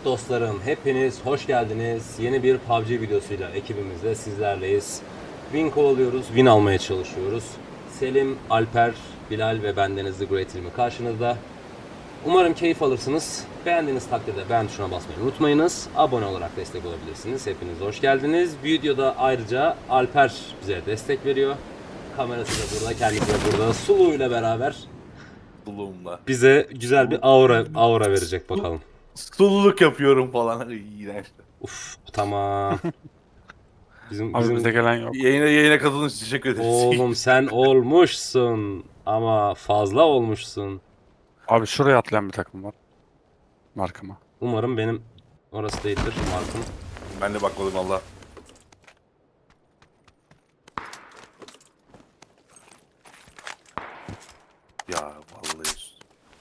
Evet dostlarım, hepiniz hoş geldiniz. Yeni bir PUBG videosuyla ekibimizle sizlerleyiz. Win kovalıyoruz, win almaya çalışıyoruz. Selim, Alper, Bilal ve bendeniz The Great Team'i karşınızda. Umarım keyif alırsınız. Beğendiğiniz takdirde beğen tuşuna basmayı unutmayınız. Abone olarak destek olabilirsiniz. Hepiniz hoş geldiniz. Videoda ayrıca Alper bize destek veriyor. Kamerası da burada, kendisi de burada. Sulu ile beraber Suluğumla. bize güzel bir aura aura verecek bakalım. Sululuk yapıyorum falan. İğrenç. Uf tamam. Bizim, Abi bizim bize gelen yok. Yayına yayına katıldığınız için teşekkür ederiz. oğlum sen olmuşsun ama fazla olmuşsun. Abi şuraya atlayan bir takım var. Markama. Umarım benim orası değildir markım. ben de bakmadım valla. Ya vallahi.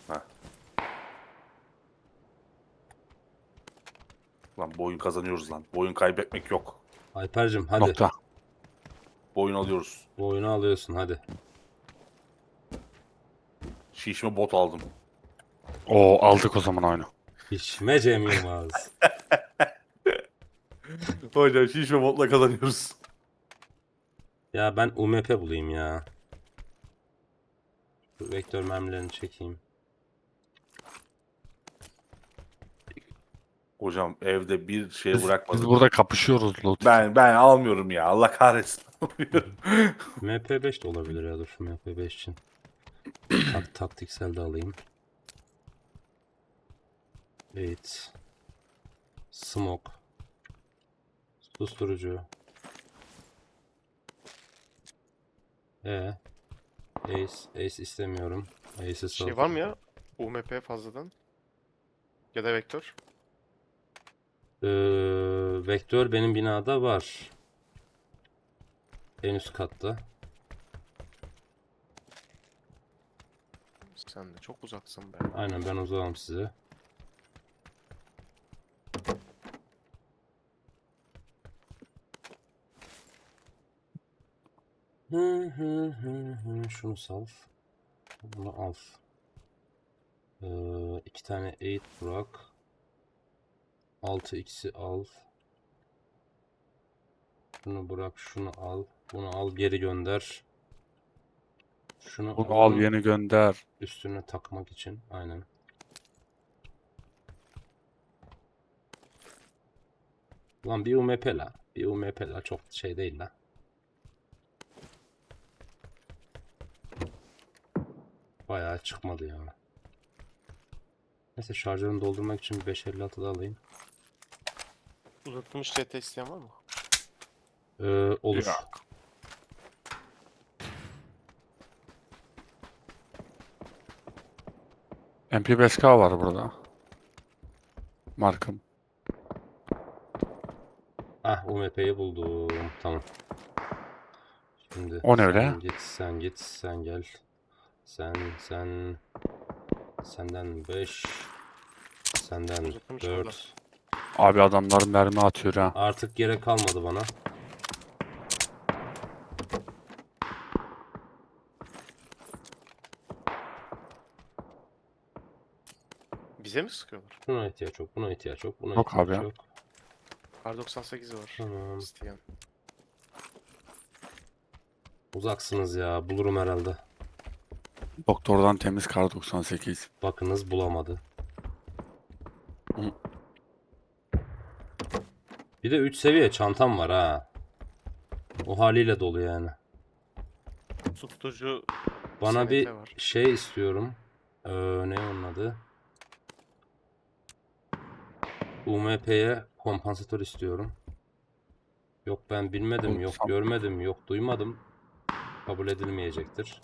Ha. Lan bu oyun kazanıyoruz lan. Bu oyun kaybetmek yok. Alper'cim hadi Nokta. Bu oyunu alıyoruz. bu oyunu alıyorsun hadi. Şişme bot aldım. Oo aldık o zaman oyunu. Pişme Cem Yılmaz. Hocam şişme botla kazanıyoruz. ya ben UMP bulayım ya. Vektör mermilerini çekeyim. Hocam evde bir şey Biz, bırakmadım. biz burada kapışıyoruz loot. Ben ben almıyorum ya. Allah kahretsin. Almıyorum. MP5 de olabilir ya dur şu MP5 için. Tak, taktiksel de alayım. Evet. Smoke. Susturucu. E. Ace. Ace istemiyorum. Ace'i Şey var mı ya? UMP fazladan. Ya da vektör. Ee, vektör benim binada var. En üst katta. Sen de çok uzaksın be. Aynen ben uzağım size. Hı hı hı hı. Şunu sal. Bunu al. Ee, iki tane 8 bırak. 6 x'i al. Şunu bırak, şunu al. Bunu al geri gönder. Şunu Bunu al al. yeni gönder. Üstüne takmak için. Aynen. Lan bir UMP la. Bir UMP la. Çok şey değil la. Bayağı çıkmadı ya. Neyse şarjörümü doldurmak için bir 556 da alayım. Uzatılmış CT isteyen var mı? Ee, olur. Yok. MP5K var burada. Markım. Ah UMP'yi buldum. Tamam. Şimdi O ne öyle? sen git sen git sen gel. Sen sen senden 5 senden Uzatılmış burada. 4 Abi adamlar mermi atıyor ha. Artık gerek kalmadı bana. Bize mi sıkıyorlar? Buna ihtiyaç yok, buna ihtiyaç yok, buna Yok ihtiyaç abi ya. yok. R98 var. Tamam. İsteyen. Uzaksınız ya, bulurum herhalde. Doktordan temiz kar 98. Bakınız bulamadı. Bir de 3 seviye çantam var ha. O haliyle dolu yani. Tutucu Bana bir var. şey istiyorum. Ee, ne onun adı? UMP'ye kompansatör istiyorum. Yok ben bilmedim, yok görmedim, yok duymadım. Kabul edilmeyecektir.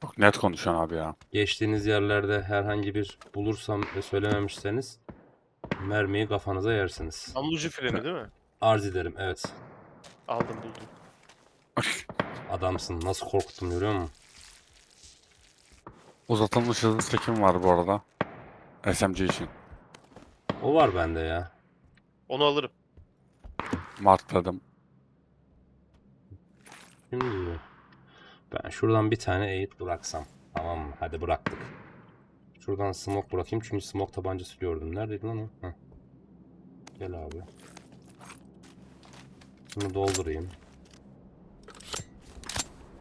Çok net konuşuyorsun abi ya. Geçtiğiniz yerlerde herhangi bir bulursam ve söylememişseniz mermiyi kafanıza yersiniz. Namlucu freni değil mi? Arz ederim, evet. Aldım buldum. Adamsın, nasıl korkuttum görüyor musun? Uzatılmış hızlı çekim var bu arada. SMG için. O var bende ya. Onu alırım. Markladım. Şimdi ben şuradan bir tane eğit bıraksam. Tamam mı? Hadi bıraktık. Şuradan smoke bırakayım çünkü smoke tabancası gördüm. Neredeydi lan o? Heh. Gel abi. Bunu doldurayım.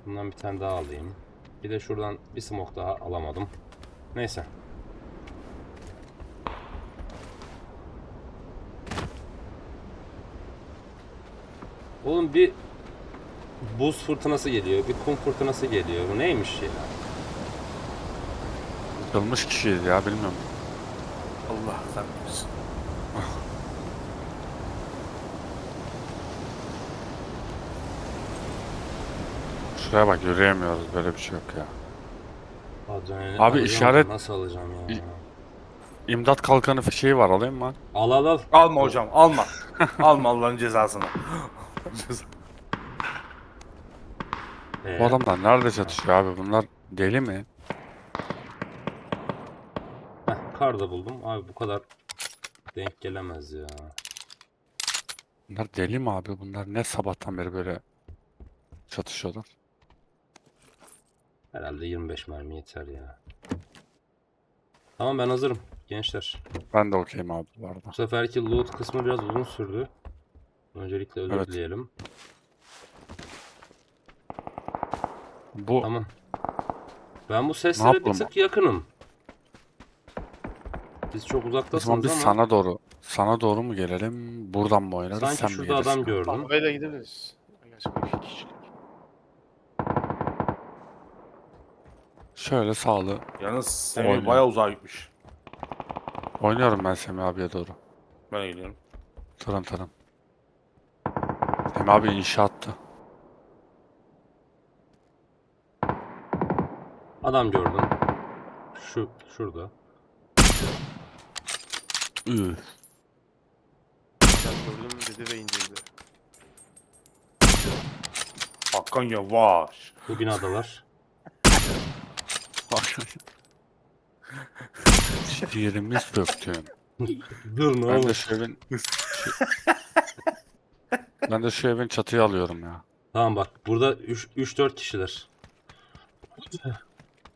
Bundan bir tane daha alayım. Bir de şuradan bir smoke daha alamadım. Neyse. Oğlum bir buz fırtınası geliyor, bir kum fırtınası geliyor. Bu neymiş ya? Yılmış kişiydi ya bilmiyorum. Allah sen bilirsin. Şuraya bak yürüyemiyoruz böyle bir şey yok ya. Adrenalin Abi alacağım da işaret- Nasıl alacağım ya? İ- İmdat kalkanı fişeği var alayım mı? Al al al. Alma hocam alma. alma Allah'ın cezasını. Ceza- Ee, Bu adamlar nerede çatışıyor abi bunlar deli mi? heh, kar da buldum. Abi bu kadar denk gelemez ya. Bunlar deli mi abi bunlar ne sabahtan beri böyle çatışıyorlar? Herhalde 25 mermi yeter ya. Tamam ben hazırım gençler. Ben de okeyim abi bu arada. Bu seferki loot kısmı biraz uzun sürdü. Öncelikle özür Evet. dileyelim. Bu Tamam. Ben bu seslere bir tık yakınım. Siz çok o zaman uzaktasınız biz ama sana doğru sana doğru mu gelelim? Buradan mı oynarız? sanki sen mi şurada gelirsin? adam gördüm. Arabayla gidebiliriz. İki kişilik. Şöyle sağlı. Yalnız Semih Oynuyor. bayağı uzağa gitmiş. Oynuyorum ben Semih abiye doğru. Ben geliyorum. Tırın tırın. Semih abi inşaatta. Adam gördüm. Şu şurada. Üf. Ben gördüm dedi ve indirdi. Hakan yavaş. Bu binadalar. Ciğerimi söktün. Dur ne Ben de olur. şu evin... ben de şu evin çatıyı alıyorum ya. Tamam bak burada 3-4 kişiler.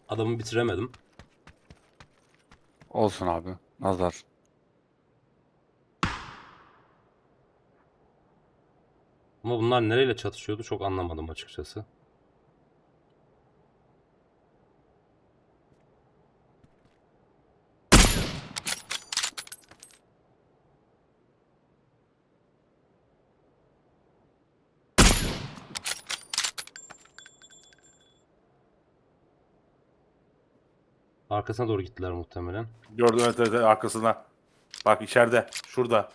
Adamı bitiremedim. Olsun abi. Nazar. Ama bunlar nereyle çatışıyordu çok anlamadım açıkçası. Arkasına doğru gittiler muhtemelen. Gördüm evet, evet, evet, arkasına. Bak içeride. Şurada.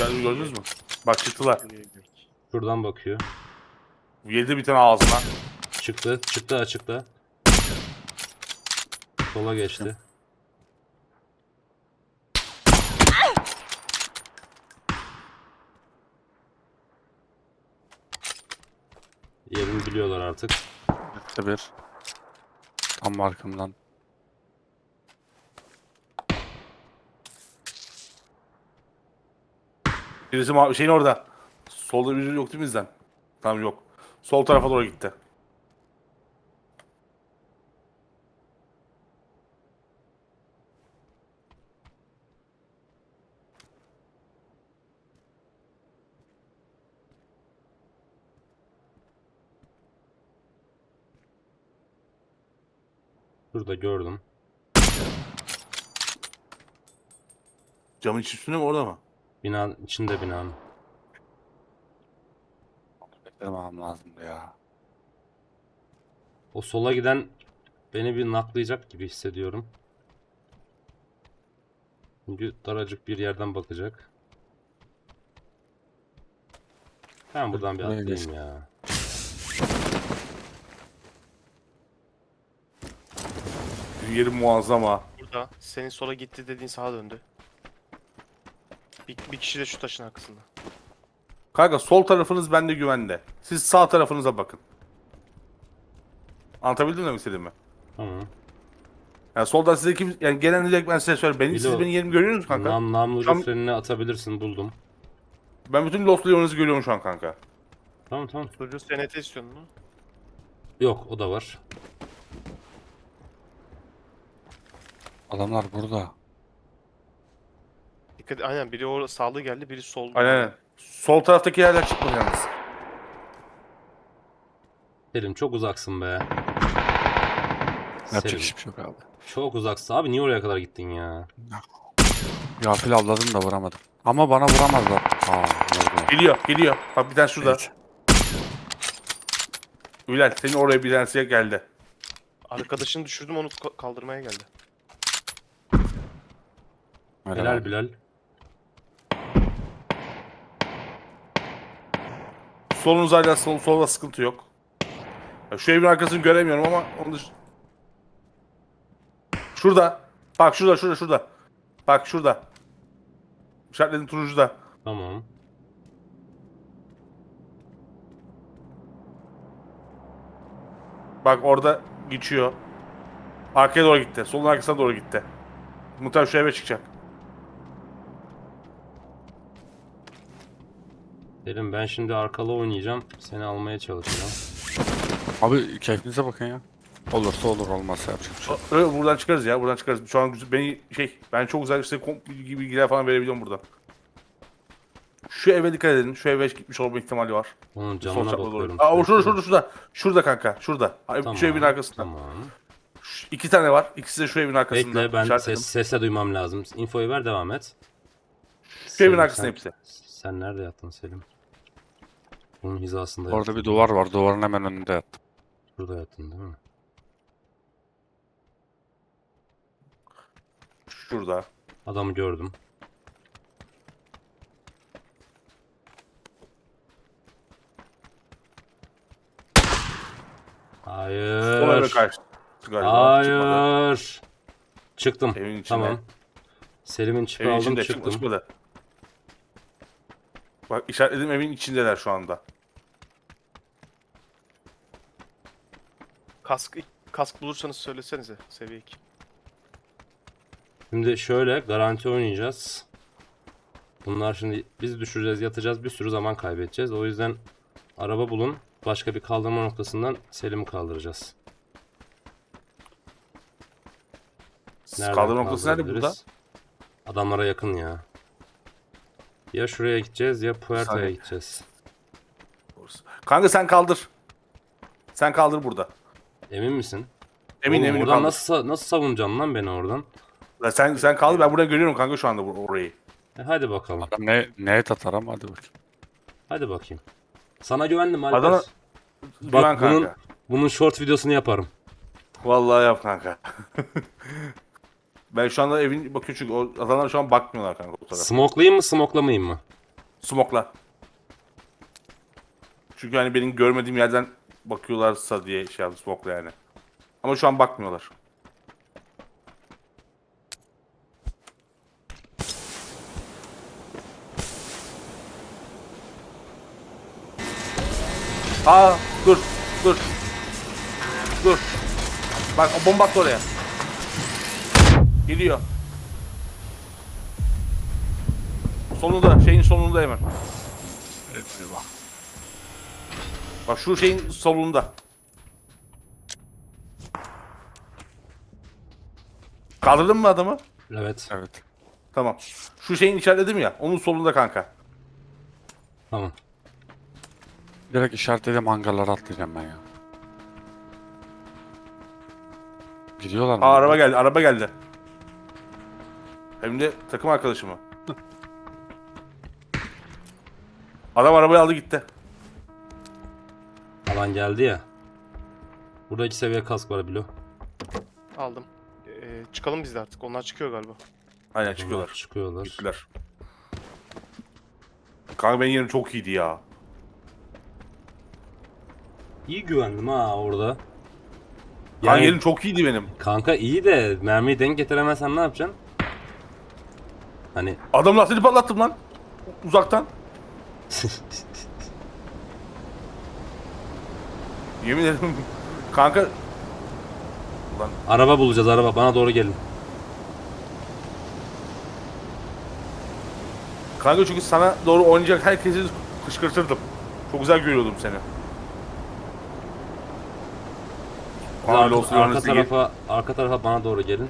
İçeride gördünüz mü? Bak çıktılar. Şuradan bakıyor. Yedi bir tane ağzına. Çıktı, çıktı açıkta. Sola geçti. Yerini biliyorlar artık. Bir. Tam arkamdan. Birisi ma- şeyin orada. Solda biri yok değil mi bizden? Tamam yok. Sol tarafa doğru gitti. Şurada gördüm. Camın içi üstünde mi orada mı? Binanın içinde binanın. Beklemem lazımdı ya. O sola giden beni bir naklayacak gibi hissediyorum. Çünkü daracık bir yerden bakacak. Ben buradan bir atlayayım ya. Yeri muazzam ha. Burada. Senin sola gitti dediğin sağa döndü. Bir, bir kişi de şu taşın arkasında. Kanka sol tarafınız bende güvende. Siz sağ tarafınıza bakın. Anlatabildim mi istediğimi? Tamam. Yani soldan size kim yani gelen direkt ben size söyleyeyim. Benim, Bir de siz o- benim yerimi görüyor musunuz kanka? Nam namlucu Tam- atabilirsin buldum. Ben bütün Lost Leon'unuzu görüyorum şu an kanka. Tamam tamam. Çocuğu SNT istiyorsun mu? Yok o da var. Adamlar burada. Dikkat aynen biri o sağlı geldi biri sol. Aynen aynen. Sol taraftaki yerden çıkmadı yalnız. Selim çok uzaksın be. Yapacak Selim, hiçbir şey yok abi. çok uzaksın. Abi niye oraya kadar gittin ya? Gafil avladım da vuramadım. Ama bana vuramazlar. Aa, vurdu. Geliyor geliyor. Bak bir tane şurada. Evet. Ülal senin oraya bir tanesi geldi. Arkadaşını düşürdüm onu ka- kaldırmaya geldi. Bilal abi. Bilal. Solunuz hala sol, solda sıkıntı yok. Ya şu evin arkasını göremiyorum ama onu dış... Şurada. Bak şurada şurada şurada. Bak şurada. İşaretledim turuncuda. Tamam. Bak orada geçiyor. Arkaya doğru gitti. Solun arkasına doğru gitti. Muhtemelen şu eve çıkacak. Selim ben şimdi arkalı oynayacağım. Seni almaya çalışacağım. Abi keyfinize bakın ya. Olursa olur olmazsa yapacak bir şey. yok. Buradan çıkarız ya. Buradan çıkarız. Şu an güzel- beni şey ben çok güzel size komp bilgi bilgiler falan verebiliyorum buradan. Şu eve dikkat edin. Şu eve gitmiş olma ihtimali var. Onun Sol camına çapraz doğru. bakıyorum. Aa o şurada şurada şurada. Şurada kanka. Şurada. Ay, Tamam, Şu evin arkasında. Tamam. Şu- İki tane var. İkisi de şu evin arkasında. Bekle ben İşaretledim. ses, sesle duymam lazım. Infoyu ver devam et. Şu evin arkasında sen- hepsi. Sen nerede yattın Selim? Bunun hizasında Orada yattın. bir duvar var. Duvarın hemen önünde yattım. Burada yattın değil mi? Şurada. Adamı gördüm. Hayır. Sol eve kaçtı galiba. Çıkmadı. Hayır. Çıktım. Evin içinde. Tamam. Selim'in çipi Evin aldım içinde çıktım. çıkma, çıkmadı. Bak işaretledim evin içindeler şu anda. Kask kask bulursanız söylesenize seviye 2. Şimdi şöyle garanti oynayacağız. Bunlar şimdi biz düşüreceğiz, yatacağız, bir sürü zaman kaybedeceğiz. O yüzden araba bulun. Başka bir kaldırma noktasından Selim'i kaldıracağız. Nereden Kaldırma noktası nerede burada? Adamlara yakın ya. Ya şuraya gideceğiz ya Puerto'ya Saniye. gideceğiz. Kanka sen kaldır. Sen kaldır burada. Emin misin? Emin Oğlum, eminim Oradan kaldır. nasıl sa- nasıl savunacaksın lan beni oradan? La Sen sen kaldır ben buradan görüyorum kanka şu anda bu- orayı. E hadi bakalım. Adam ne, neye tatar ama hadi bakayım. Hadi bakayım. Sana güvendim Alper. Adana- Güven Bak bunun, kanka. bunun short videosunu yaparım. Vallahi yap kanka. ben şu anda evin bakıyor çünkü o adamlar şu an bakmıyorlar kanka o tarafa. Smoke'layayım mı smoklamayayım mı? Smokla. Çünkü hani benim görmediğim yerden bakıyorlarsa diye şey yaptım smokla yani. Ama şu an bakmıyorlar. Aa dur dur. Dur. Bak o bomba attı oraya. Geliyor. Sonunda şeyin sonunda hemen. Eyvah. Bak şu şeyin solunda. Kaldırdın mı adamı? Evet. Evet. Tamam. Şu şeyin işaretledim ya. Onun solunda kanka. Tamam. Direkt işaretledim hangarlara atlayacağım ben ya. Gidiyorlar mı? Aa araba geldi. Araba geldi. Hem de takım arkadaşı mı? Adam arabayı aldı gitti. Alan geldi ya. Burada iki seviye kask var Bilo. Aldım. Ee, çıkalım biz de artık. Onlar çıkıyor galiba. Aynen Onlar çıkıyorlar. Çıkıyorlar. Gittiler. Kanka benim yerim çok iyiydi ya. İyi güvendim ha orada. Kanka yerim çok iyiydi benim. kanka iyi de mermiyi denk getiremezsen ne yapacaksın? Hani Adamın lastiğini patlattım lan. Uzaktan. Yemin ederim. Kanka araba bulacağız araba bana doğru gelin. Kanka çünkü sana doğru oynayacak herkesi kışkırtırdım. Çok güzel görüyordum seni. Arka, arka tarafa arka tarafa bana doğru gelin.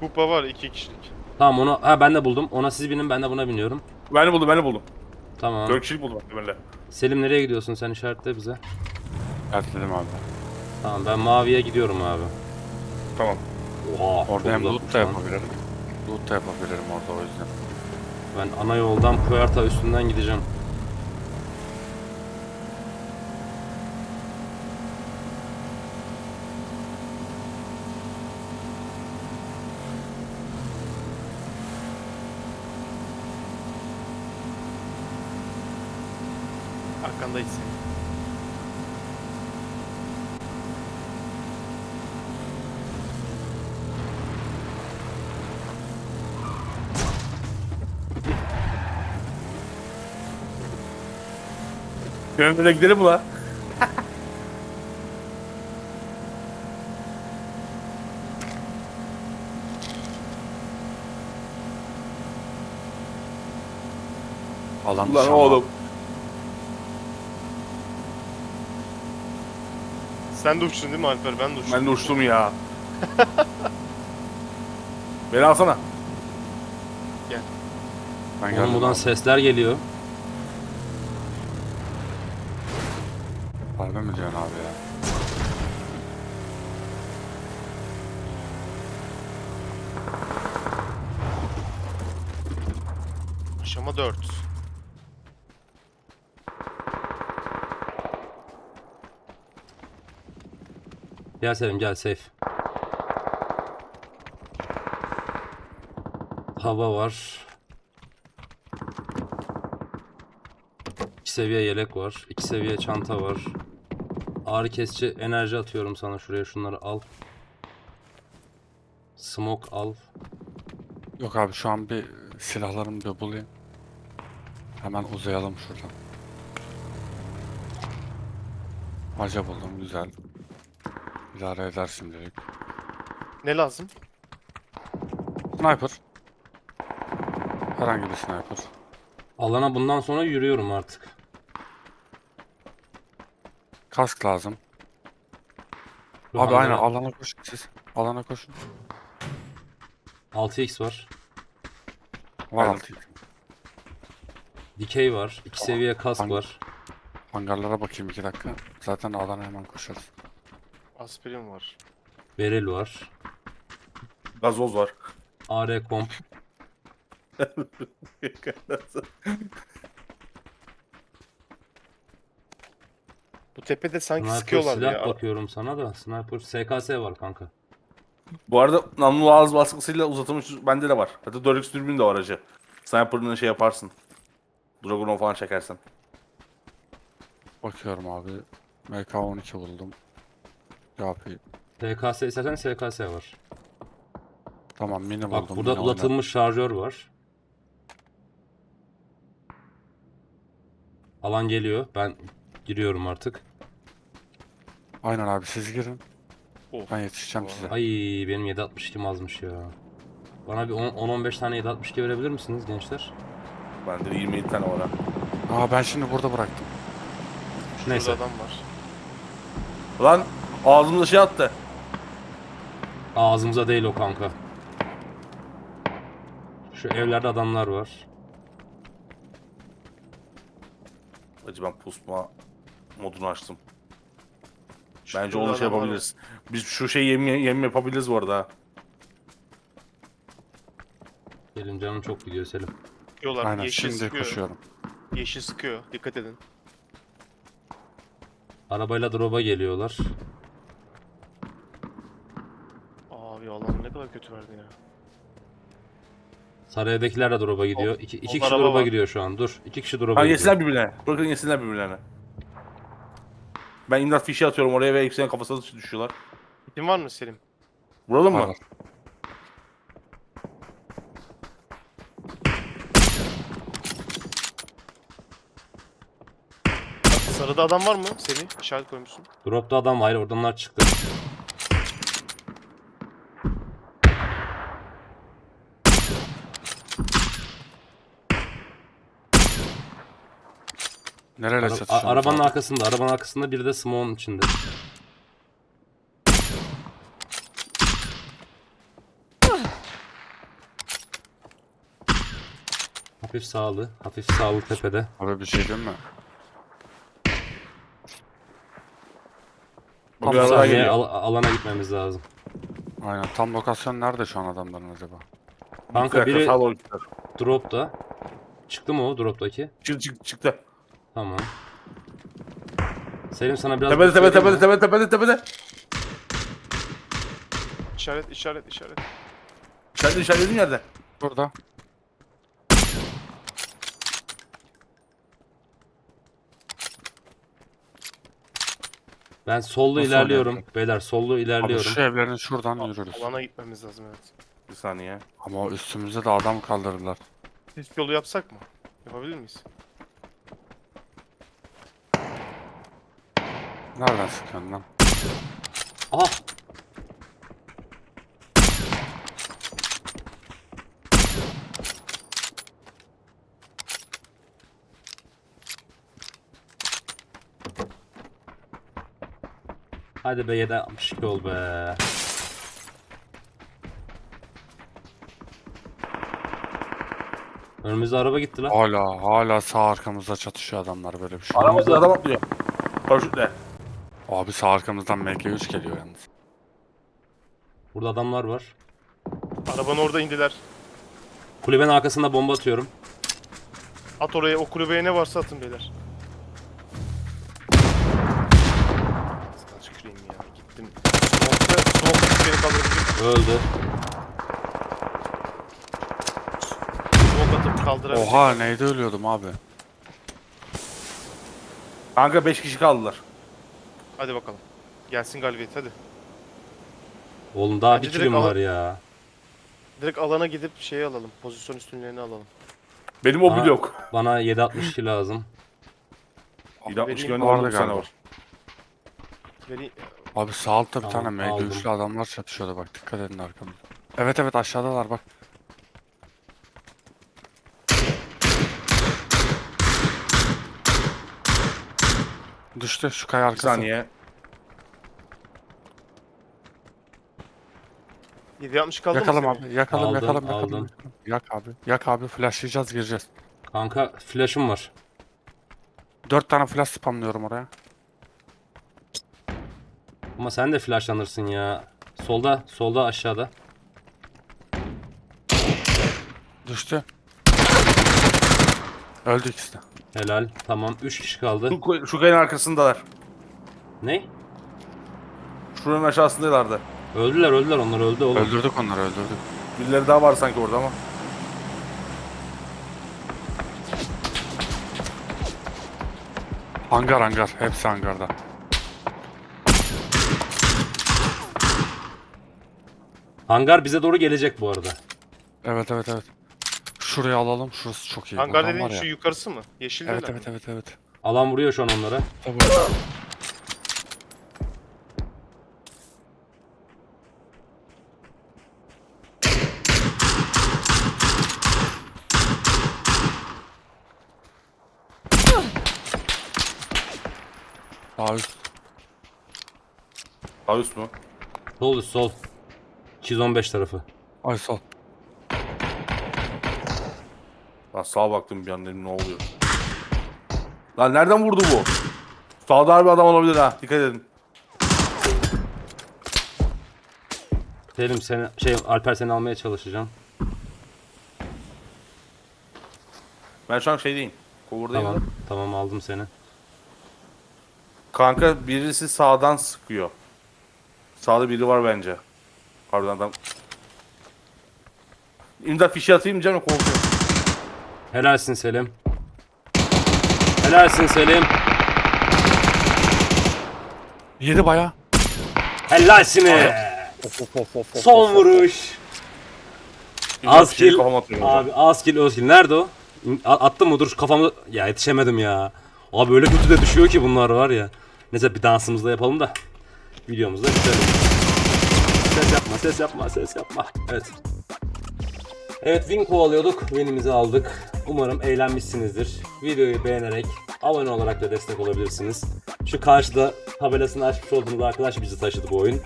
Kupa var iki kişilik. Tamam onu ha ben de buldum. Ona siz binin ben de buna biniyorum. Ben de buldum ben de buldum. Tamam. Dört kişilik buldum böyle. Selim nereye gidiyorsun sen işaretle bize. Erteledim abi. Tamam ben maviye gidiyorum abi. Tamam. Oha. Orada hem loot da yapabilirim. Loot da yapabilirim orada o yüzden. Ben ana yoldan Puerta üstünden gideceğim. Senin. Gönüllüne gidelim mi lan? Alan Ulan oğlum. Sen de uçtun değil mi Alper? Ben de uçtum. Ben de uçtum ya. Beni alsana. Ben Oğlum geldim buradan abi. sesler geliyor. Harbi mi diyorsun abi ya? Aşama 4. Gel Selim gel safe. Hava var. İki seviye yelek var. iki seviye çanta var. Ağrı kesici enerji atıyorum sana şuraya şunları al. Smoke al. Yok abi şu an bir silahlarımı bir bulayım. Hemen uzayalım şuradan. Maca buldum güzel. İdare eder şimdilik. Ne lazım? Sniper. Herhangi bir sniper. Alana bundan sonra yürüyorum artık. Kask lazım. Şu Abi aynen alana koşun siz. Alana koşun. 6x var. Var Aynen. altı. Dikey var. iki seviye kask Hangi- var. Hangarlara bakayım iki dakika. Zaten alana hemen koşarız. Aspirin var. Beril var. Gazoz var. AR komp. Bu tepede sanki Sniper sıkıyorlar silah ya. bakıyorum sana da. Sniper SKS var kanka. Bu arada namlu ağız baskısıyla uzatılmış bende de var. Hatta 4x dürbün de var acı. Sniper'ını şey yaparsın. Dragon'u falan çekersen. Bakıyorum abi. MK12 buldum. Yapayım. SKS istersen SKS var. Tamam mini buldum. Bak burada mini uzatılmış şarjör var. Alan geliyor. Ben giriyorum artık. Aynen abi siz girin. Of. Ben yetişeceğim size. Ay benim 7.62 azmış ya. Bana bir 10-15 tane 7.62 verebilir misiniz gençler? Bende de 27 tane var ha. Aa ben şimdi burada bıraktım. Şurada Neyse. adam var. Lan ağzımda şey attı. Ağzımıza değil o kanka. Şu evlerde adamlar var. Acı ben pusma modunu açtım. Bence onu şey yapabiliriz. Biz şu şey yem, yem yapabiliriz bu arada. ha. Selim canım çok gidiyor Selim. Sıkıyorlar. Aynen Yeşil şimdi sıkıyor. koşuyorum. Yeşil sıkıyor. Dikkat edin. Arabayla drop'a geliyorlar. Abi kadar kötü verdi ya. Saraydakiler de drop'a gidiyor. İki, iki kişi araba drop'a var. gidiyor şu an. Dur. iki kişi drop'a Ha gidiyor. yesinler birbirlerine. Bırakın yesinler birbirlerine. Ben imdat fişi atıyorum oraya ve yükselen kafasına düşüyorlar. Kim var mı Selim? Vuralım mı? Var. Sarıda adam var mı? Selim işaret koymuşsun. Drop'ta adam var. Oradanlar çıktı. Nereyle Ara- çatışıyorsun? arabanın abi? arkasında, arabanın arkasında biri de smoke'un içinde. hafif sağlı, hafif sağlı tepede. Abi bir şey diyeyim mi? Tam al- alana gitmemiz lazım. Aynen. Tam lokasyon nerede şu an adamların acaba? Kanka biri sağ Çıktı mı o drop'taki? Çık çıktı. Tamam. Selim sana biraz Tepede tepede tepede tepede tepede tepede. İşaret işaret işaret. İşaretli işaretlediğin yerde. Burada. Ben sollu Nasıl ilerliyorum. oynayacak? Beyler sollu Abi ilerliyorum. şu evlerin şuradan yürürüz. Alana gitmemiz lazım evet. Bir saniye. Ama üstümüze de adam kaldırırlar. Risk yolu yapsak mı? Yapabilir miyiz? Nereden sıkıyorsun lan? Aha! Hadi be 762 ol be. Önümüzde araba gitti lan. Hala hala sağ arkamızda çatışıyor adamlar böyle bir şey. Aramızda adam atlıyor. Paraşütle. Abi sağ arkamızdan MG3 geliyor yalnız. Burada adamlar var. Arabanın orada indiler. Kulübenin arkasında bomba atıyorum. At oraya o kulübeye ne varsa atın beyler. Sana tüküreyim ya gittim. Smoke'da smoke beni kaldırabilecek. Öldü. Smoke atıp kaldırabilecek. Oha neyde ölüyordum abi. Kanka 5 kişi kaldılar. Hadi bakalım. Gelsin galibiyet hadi. Oğlum daha Bence bir direkt kilim al- var ya. Direkt alana gidip şeyi alalım. Pozisyon üstünlüğünü alalım. Benim o Aa. blok. Bana 762 lazım. 760 vereyim. gönlü Vardı galiba. galiba. var. Vereyim. Abi sağ altta bir Tamam, tane aldım. MG3'lü adamlar çatışıyordu bak dikkat edin arkamda. Evet evet aşağıdalar bak. Düştü şu kaya Bir arkası. saniye. 760 kaldı Yakalım abi yakalım Aldım, yakalım yakalım. aldım. Yak abi yak abi flashlayacağız gireceğiz. Kanka flash'ım var. Dört tane flash spamlıyorum oraya. Ama sen de flashlanırsın ya. Solda, solda aşağıda. Düştü. Öldü ikisi de. Helal. Tamam 3 kişi kaldı. Şu, şu kayanın arkasındalar. Ne? Şuranın aşağısındalardı. Öldüler öldüler onlar öldü oğlum. Öldürdük onları öldürdük. Birileri daha var sanki orada ama. Hangar hangar hepsi hangarda. Hangar bize doğru gelecek bu arada. Evet evet evet. Şurayı alalım şurası çok iyi. Hangar dediğin var ya. şu yukarısı mı? Yeşil Evet evet, evet evet evet. Alan vuruyor şu an onlara. Tabii. Sağ üst. Sağ üst mü? Sol üst sol. 215 tarafı. Ay sol. Lan sağa baktım bir an dedim ne oluyor. Lan nereden vurdu bu? Sağda harbi adam olabilir ha. Dikkat edin. Selim seni, şey Alper seni almaya çalışacağım. Ben şu an şeydeyim. Cover'dayım Tamam. Tamam aldım seni. Kanka birisi sağdan sıkıyor. Sağda biri var bence. Pardon adam. İmdat fişi atayım canım korkuyorum. Helalsin Selim. Helalsin Selim. Yedi baya. Helalsin. Son vuruş. Az Fişeyi kill. kafama. Abi az kill öz kill. Nerede o? A- Attım mı? Dur şu kafamda. Ya yetişemedim ya. Abi öyle kötü de düşüyor ki bunlar var ya. Neyse bir dansımızda yapalım da. Videomuzda bitirelim. Ses yapma, ses yapma, ses yapma. Evet. Evet win kovalıyorduk. Win'imizi aldık. Umarım eğlenmişsinizdir. Videoyu beğenerek, abone olarak da destek olabilirsiniz. Şu karşıda tabelasını açmış olduğumuz arkadaş bizi taşıdı bu oyun.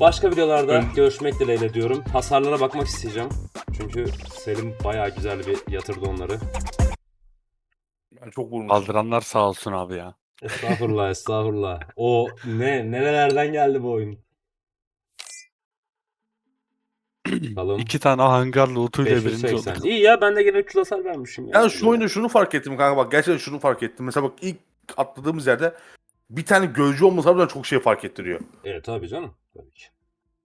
Başka videolarda görüşmek dileğiyle diyorum. Hasarlara bakmak isteyeceğim. Çünkü Selim bayağı güzel bir yatırdı onları. Ben çok vurmuşum. Kaldıranlar sağ olsun abi ya. Estağfurullah estağfurullah. O ne nerelerden geldi bu oyun? Bakalım. İki tane hangar lootuyla birinci 580. olduk. İyi ya ben de gene 300 hasar vermişim. Ya. Yani şu oyunda şunu fark ettim kanka bak gerçekten şunu fark ettim. Mesela bak ilk atladığımız yerde bir tane gözcü olması harbiden çok şey fark ettiriyor. Evet tabii canım. Tabii ki.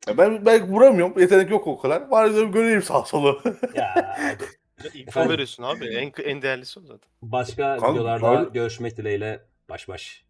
Ya Ben belki vuramıyorum. Yetenek yok o kadar. Bari diyorum göreyim sağ solu. Ya hadi. İnfo Efendim? veriyorsun abi. En, en değerlisi o zaten. Başka Kanka, videolarda abi- görüşmek dileğiyle. Baş baş.